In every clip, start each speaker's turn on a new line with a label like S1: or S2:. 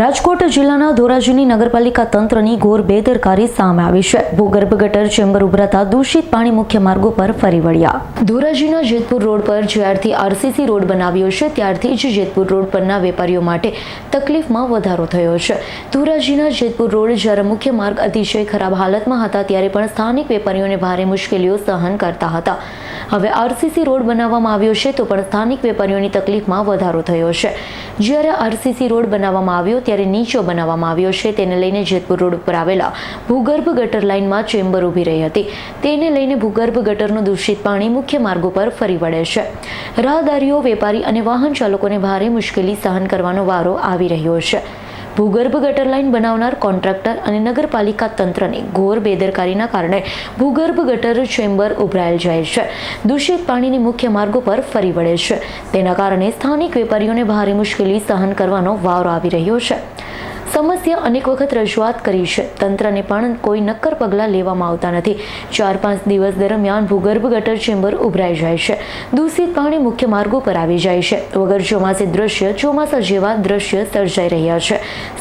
S1: રાજકોટ જિલ્લાના ધોરાજીની નગરપાલિકા તંત્રની ઘોર બેદરકારી સામે આવી છે. ભૂગર્ભ ગટર ચેમ્બર ઉભરાતા દૂષિત પાણી મુખ્ય માર્ગો પર ફરી વળ્યા. ધોરાજીના જેતપુર રોડ પર જ્યારથી આરસીસી રોડ બનાવ્યો છે, ત્યારથી જ જેતપુર રોડ પરના વેપારીઓ માટે તકલીફમાં વધારો થયો છે. ધોરાજીના જેતપુર રોડ જ્યારે મુખ્ય માર્ગ અતિશય ખરાબ હાલતમાં હતા, ત્યારે પણ સ્થાનિક વેપારીઓને ભારે મુશ્કેલીઓ સહન કરતા હતા. હવે આરસીસી રોડ બનાવવામાં આવ્યો છે, તો પણ સ્થાનિક વેપારીઓની તકલીફમાં વધારો થયો છે. જ્યારે આરસીસી રોડ બનાવવામાં આવ્યો ત્યારે નીચો બનાવવામાં આવ્યો છે. તેને લઈને જેતપુર રોડ ઉપર આવેલા ભૂગર્ભ ગટર લાઇનમાં ચેમ્બર ઊભી રહી હતી. તેને લઈને ભૂગર્ભ ગટરનું દૂષિત પાણી મુખ્ય માર્ગો પર ફરી વળે છે. રાહદારીઓ, વેપારી અને વાહન ચાલકોને ભારે મુશ્કેલી સહન કરવાનો વારો આવી રહ્યો છે. ભૂગર્ભ ગટર લાઇન બનાવનાર કોન્ટ્રાક્ટર અને નગરપાલિકા તંત્રની ઘોર બેદરકારીના કારણે ભૂગર્ભ ગટર ચેમ્બર ઉભરાયેલ જાય છે. દૂષિત પાણીની મુખ્ય માર્ગો પર ફરી વળે છે. તેના કારણે સ્થાનિક વેપારીઓને ભારે મુશ્કેલી સહન કરવાનો વારો આવી રહ્યો છે. સમસ્યા અનેક વખત રજૂઆત કરી છે. તંત્રને પણ કોઈ નક્કર પગલાં લેવામાં આવતા નથી. ચાર પાંચ દિવસ દરમિયાન ભૂગર્ભ ગટર ચેમ્બર ઉભરાઈ જાય છે. દૂષિત પાણી મુખ્ય માર્ગો પર આવી જાય છે. વગર ચોમાસે દ્રશ્ય, ચોમાસા જેવા દ્રશ્ય સર્જાઈ રહ્યા છે.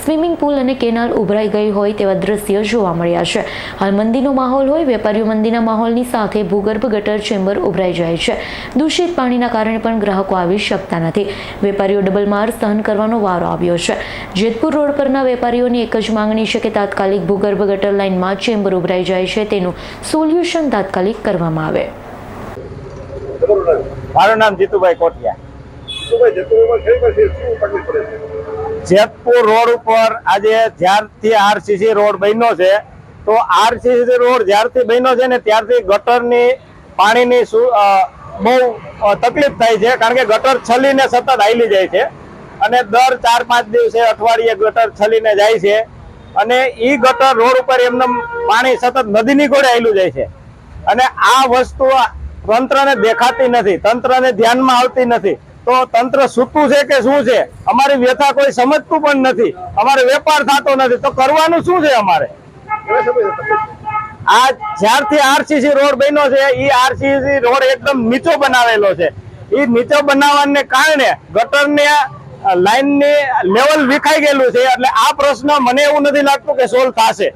S1: સ્વિમિંગ પુલ અને કેનાલ ઉભરાઈ ગઈ હોય તેવા દ્રશ્ય જોવા મળ્યા છે. હાલ મંદીનો માહોલ હોય, વેપારીઓ મંદીના માહોલની સાથે ભૂગર્ભ ગટર ચેમ્બર ઉભરાઈ જાય છે. દૂષિત પાણીના કારણે પણ ગ્રાહકો આવી શકતા નથી. વેપારીઓ ડબલ માર સહન કરવાનો વારો આવ્યો છે. જેતપુર રોડ પરના વેપારીઓની એક જ માંગણી છે કે તાત્કાલિક ભૂગર્ભ ગટર લાઇનમાં ચેમ્બર ઉભરાઈ જાય છે તેનું સોલ્યુશન તાત્કાલિક કરવામાં આવે.
S2: મારું નામ જીતુભાઈ કોટિયા. જેતપુર રોડ ઉપર આજે જ્યારથી આરસીસી રોડ બન્યો છે તો આરસીસી રોડ જ્યારથી બન્યો છે ને ત્યારથી ગટરની પાણીની બહુ તકલીફ થાય છે કારણ કે ગટર છલીને સતત હાલી જાય છે. અને દર ચાર પાંચ દિવસે અઠવાડિયે ગટર છલીને જાય છે. અને એ ગટર રોડ ઉપર એમને પાણી સતત નદીની ગોળે આવેલું જાય છે. અને આ વસ્તુ તંત્રને દેખાતી નથી, તંત્રને ધ્યાનમાં આવતી નથી. તો તંત્ર સૂતું છે કે શું છે? અમારી વ્યથા કોઈ સમજતું પણ નથી. અમારે વેપાર થતો નથી. તો કરવાનું શું છે અમારે? આ જ્યારથી આરસીસી રોડ બન્યો છે એ આરસીસી રોડ એકદમ નીચો બનાવેલો છે. એ નીચો બનાવવાને કારણે ગટરને લાઈનની લેવલ વિખાઈ ગયેલું છે એટલે આ પ્રશ્ન મને એવું નથી લાગતું કે સોલ્વ થશે.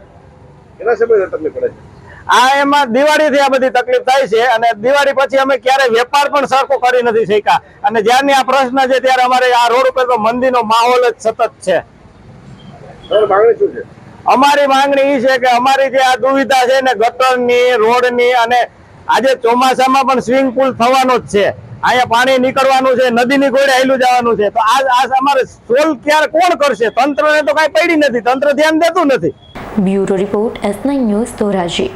S2: આ એમાં દિવાળીથી આ બધી તકલીફ થાય છે અને દિવાળી પછી અમે ક્યારે વેપાર પણ સરખો કરી નથી શક્યા. અને જ્યારની આ પ્રશ્ન છે ત્યારે અમારે આ રોડ ઉપર તો મંદીનો માહોલ જ સતત છે. અમારી માંગણી એ છે કે અમારી જે આ દુવિધા છે ને ગટરની રોડની અને આજે ચોમાસામાં પણ સ્વિમિંગ પુલ થવાનો જ છે. અહીંયા પાણી નીકળવાનું છે, નદીની ગોળે હાલ્યું જવાનું છે. તો આ અમારે સોલ ક્યારે કોણ કરશે? તંત્રને તો કાંઈ પડી નથી, તંત્ર ધ્યાન દેતું નથી.
S1: Bureau report S news Dhoraji.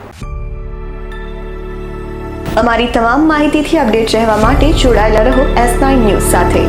S3: અમારી તમામ માહિતીથી અપડેટ રહેવા માટે જોડાયેલા રહો એસ ન્યૂઝ સાથે.